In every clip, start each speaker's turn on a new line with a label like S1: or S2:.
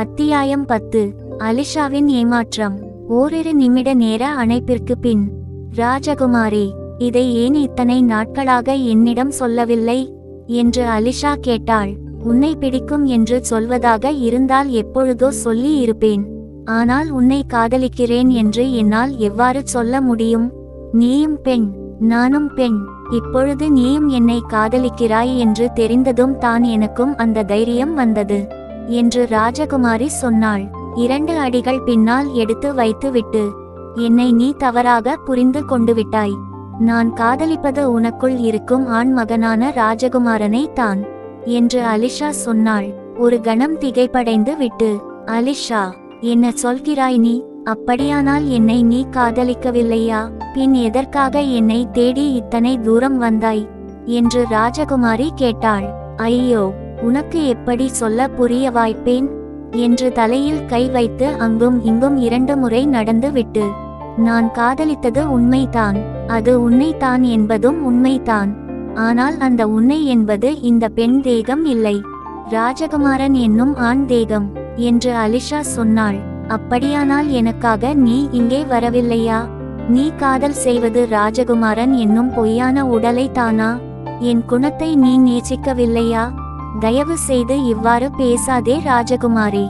S1: அத்தியாயம் பத்து. அலிஷாவின் ஏமாற்றம். ஓரிரு நிமிட நேர அணைப்பிற்கு பின் ராஜகுமாரி இதை ஏன் இத்தனை நாட்களாக என்னிடம் சொல்லவில்லை? என்று அலிஷா கேட்டாள். உன்னை பிடிக்கும் என்று சொல்வதாக இருந்தால் எப்பொழுதோ சொல்லி இருப்பேன். ஆனால் உன்னை காதலிக்கிறேன் என்று என்னால் எவ்வாறு சொல்ல முடியும்? நீயும் பெண் நானும் பெண். இப்பொழுது நீயும் என்னை காதலிக்கிறாய் என்று தெரிந்ததும் தான் எனக்கும் அந்த தைரியம் வந்தது. என்று ராஜகுமாரி சொன்னாள். இரண்டு அடிகள் பின்னால் எடுத்து வைத்துவிட்டு என்னை நீ தவறாக புரிந்து கொண்டு விட்டாய். நான் காதலிப்பது உனக்குள் இருக்கும் ஆண் மகனான ராஜகுமாரனை தான் என்று அலிஷா சொன்னாள். ஒரு கணம் திகைப்படைந்து விட்டு அலிஷா என்ன சொல்கிறாய் நீ? அப்படியானால் என்னை நீ காதலிக்கவில்லையா? பின் எதற்காக என்னை தேடி இத்தனை தூரம் வந்தாய்? என்று ராஜகுமாரி கேட்டாள். ஐயோ உனக்கு எப்படி சொல்ல புரிய வாய்ப்பேன்? என்று தலையில் கை வைத்து அங்கும் இங்கும் இரண்டு முறை நடந்து விட்டு. நான் காதலித்தது உண்மைதான். அது உன்னைத்தான் என்பதும் உண்மைதான். ஆனால் அந்த உன்னை என்பது இந்த பெண் தேகம் இல்லை. ராஜகுமாரன் என்னும் ஆண் தேகம் என்று அலிஷா சொன்னாள். அப்படியானால் எனக்காக நீ இங்கே வரவில்லையா? நீ காதல் செய்வது ராஜகுமாரன் என்னும் பொய்யான உடலை தானா என் குணத்தை நீ நேசிக்கவில்லையா? தயவு செய்து இவ்வாறு பேசாதே ராஜகுமாரி.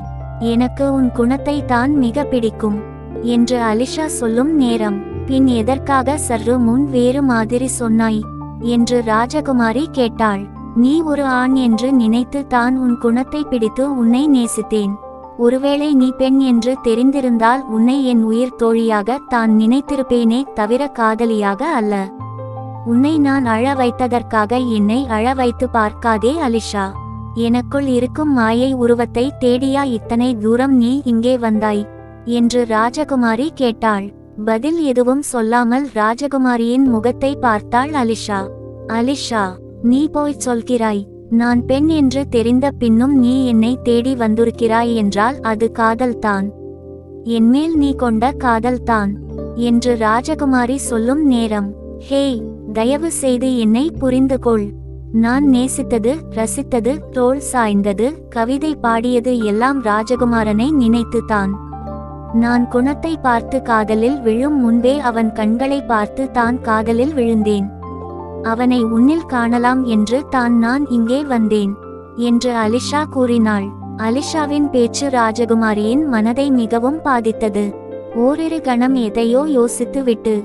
S1: எனக்கு உன் குணத்தை தான் மிக பிடிக்கும் என்று அலிஷா சொல்லும் நேரம். பின் எதற்காக சற்று முன் வேறு மாதிரி சொன்னாய் என்று ராஜகுமாரி கேட்டாள். நீ ஒரு ஆண் என்று நினைத்து தான் உன் குணத்தை பிடித்து உன்னை நேசித்தேன். ஒருவேளை நீ பெண் என்று தெரிந்திருந்தால் உன்னை என் உயிர் தோழியாக தான் நினைத்திருப்பேனே தவிர காதலியாக அல்ல. உன்னை நான் அழ வைத்ததற்காக என்னை அழ வைத்து பார்க்காதே அலிஷா. எனக்குள் இருக்கும் மாயை உருவத்தை தேடியா இத்தனை தூரம் நீ இங்கே வந்தாய்? என்று ராஜகுமாரி கேட்டாள். பதில் எதுவும் சொல்லாமல் ராஜகுமாரியின் முகத்தை பார்த்தாள் அலிஷா. அலிஷா நீ போய் சொல்கிறாய். நான் பெண் என்று தெரிந்த பின்னும் நீ என்னை தேடி வந்திருக்கிறாய் என்றால் அது காதல்தான். என்மேல் நீ கொண்ட காதல்தான். என்று ராஜகுமாரி சொல்லும் நேரம். ஹேய் தயவு செய்து என்னை புரிந்து கொள் நான் நேசித்தது ரசித்தது தோல் சாய்ந்தது கவிதை பாடியது எல்லாம் ராஜகுமாரனை நினைத்துத்தான். நான் குணத்தை பார்த்து காதலில் விழும் முன்பே அவன் கண்களை பார்த்து தான் காதலில் விழுந்தேன். அவனை உன்னில் காணலாம் என்று தான் நான் இங்கே வந்தேன் என்று அலிஷா கூறினாள். அலிஷாவின் பேச்சு ராஜகுமாரியின் மனதை மிகவும் பாதித்தது. ஓரிரு கணம் எதையோ யோசித்து விட்டு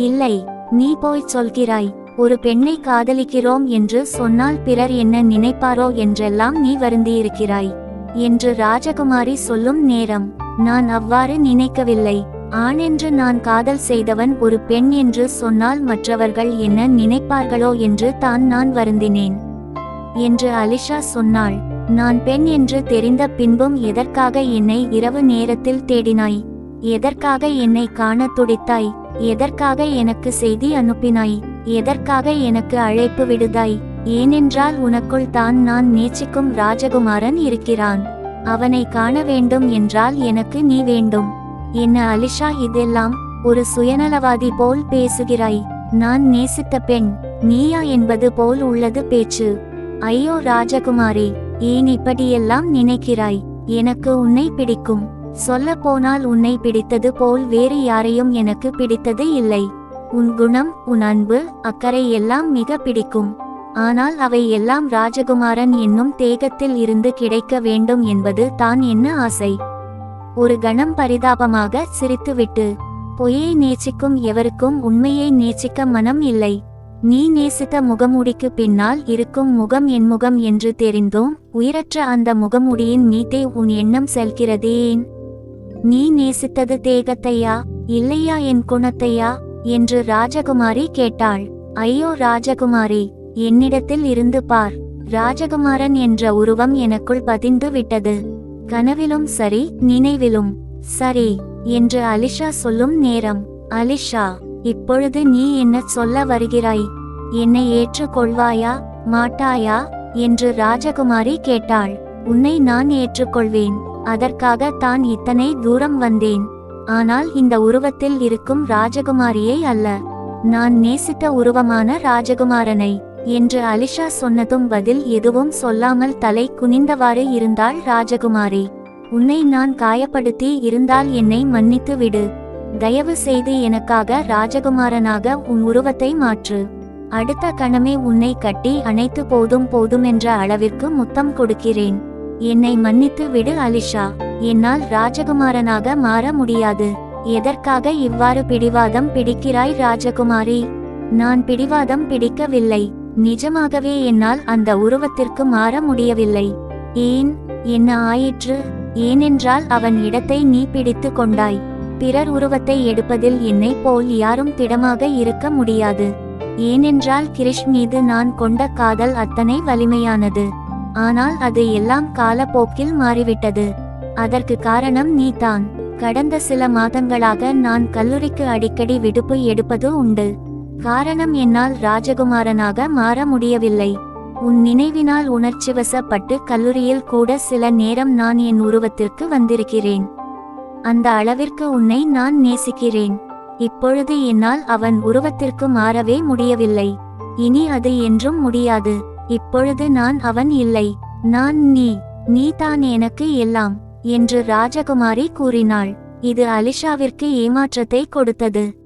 S1: இல்லை நீ போய் சொல்கிறாய் ஒரு பெண்ணை காதலிக்கிறோம் என்று சொன்னால் பிறர் என்ன நினைப்பாரோ என்றெல்லாம் நீ வருந்தியிருக்கிறாய் என்று ராஜகுமாரி சொல்லும் நேரம். நான் அவ்வாறு நினைக்கவில்லை ஆணென்று நான் காதல் செய்தவன் ஒரு பெண் என்று சொன்னால் மற்றவர்கள் என்ன நினைப்பார்களோ என்று தான் நான் வருந்தினேன் என்று அலிஷா சொன்னாள். நான் பெண் என்று தெரிந்த பின்பும் எதற்காக என்னை இரவு நேரத்தில் தேடினாய்? எதற்காக என்னை காண துடித்தாய்? எதற்காக எனக்கு செய்தி அனுப்பினாய்? எதற்காக எனக்கு அழைப்பு விடுதாய்? ஏனென்றால் உனக்குள் தான் நான் நேசிக்கும் ராஜகுமாரன் இருக்கிறான். அவனை காண வேண்டும் என்றால் எனக்கு நீ வேண்டும். என்ன அலிஷா இதெல்லாம் ஒரு சுயநலவாதி போல் பேசுகிறாய். நான் நேசித்த பெண் நீயா என்பது போல் உள்ளது பேச்சு. ஐயோ ராஜகுமாரி ஏன் இப்படியெல்லாம் நினைக்கிறாய்? எனக்கு உன்னை பிடிக்கும். சொல்லப்போனால் உன்னை பிடித்தது போல் வேறு யாரையும் எனக்கு பிடித்தது இல்லை. உன் குணம் உன் அன்பு அக்கறை எல்லாம் மிக பிடிக்கும். ஆனால் அவை எல்லாம் ராஜகுமாரன் என்னும் தேகத்தில் இருந்து கிடைக்க வேண்டும் என்பது தான் என்ன ஆசை. ஒரு கணம் பரிதாபமாக சிரித்துவிட்டு பொய்யை நேசிக்கும் எவருக்கும் உண்மையை நேசிக்க மனம் இல்லை. நீ நேசித்த முகமுடிக்கு பின்னால் இருக்கும் முகம் என் முகம் என்று தெரிந்தோம். உயிரற்ற அந்த முகமுடியின் மீதே உன் எண்ணம் செல்கிறதேன்? நீ நேசித்தது தேகத்தையா இல்லையா என் குணத்தையா? என்று ராஜகுமாரி கேட்டாள். ஐயோ ராஜகுமாரி என்னிடத்தில் இருந்து பார். ராஜகுமாரன் என்ற உருவம் எனக்குள் பதிந்து விட்டது. கனவிலும் சரி நினைவிலும் சரி என்று அலிஷா சொல்லும் நேரம். அலிஷா இப்பொழுது நீ என்ன சொல்ல வருகிறாய்? என்னை ஏற்றுக்கொள்வாயா மாட்டாயா? என்று ராஜகுமாரி கேட்டாள். உன்னை நான் ஏற்றுக்கொள்வேன். அதற்காக தான் இத்தனை தூரம் வந்தேன். ஆனால் இந்த உருவத்தில் இருக்கும் ராஜகுமாரியை அல்ல. நான் நேசித்த உருவமான ராஜகுமாரனை என்று அலிஷா சொன்னதும் பதில் எதுவும் சொல்லாமல் தலை குனிந்தவாறு இருந்தாள் ராஜகுமாரி. உன்னை நான் காயப்படுத்தி இருந்தால் என்னை மன்னித்து விடு. தயவு செய்து எனக்காக ராஜகுமாரனாக உன் உருவத்தை மாற்று. அடுத்த கணமே உன்னை கட்டி அணைத்து போதும் போதும் என்ற அளவிற்கு முத்தம் கொடுக்கிறேன். என்னை மன்னித்து விடு அலிஷா. என்னால் ராஜகுமாரனாக மாற முடியாது. எதற்காக இவ்வாறு பிடிவாதம் பிடிக்கிறாய் ராஜகுமாரி? நான் பிடிவாதம் பிடிக்கவில்லை. நிஜமாகவே என்னால் அந்த உருவத்திற்கு மாற முடியவில்லை. ஏன்? என்ன ஆயிற்று? ஏனென்றால் அவன் இடத்தை நீ பிடித்து கொண்டாய். பிறர் உருவத்தை எடுப்பதில் என்னை போல் யாரும் திடமாக இருக்க முடியாது. ஏனென்றால் கிரிஷ் மீது நான் கொண்ட காதல் அத்தனை வலிமையானது. ஆனால் அது எல்லாம் காலப்போக்கில் மாறிவிட்டது. அதற்கு காரணம் நீதான். கடந்த சில மாதங்களாக நான் கல்லூரிக்கு அடிக்கடி விடுப்பு எடுப்பது உண்டு. காரணம் என்னால் ராஜகுமாரனாக மாற முடியவில்லை. உன் நினைவினால் உணர்ச்சிவசப்பட்டு கல்லூரியில் கூட சில நேரம் நான் என் உருவத்திற்கு வந்திருக்கிறேன். அந்த அளவிற்கு உன்னை நான் நேசிக்கிறேன். இப்பொழுது என்னால் அவன் உருவத்திற்கு மாறவே முடியவில்லை. இனி அது என்றும் முடியாது. இப்பொழுது நான் அவன் இல்லை. நான் நீ நீதான் எனக்கு எல்லாம் என்று ராஜகுமாரி கூறினாள். இது அலிஷாவிற்கு ஏமாற்றத்தை கொடுத்தது.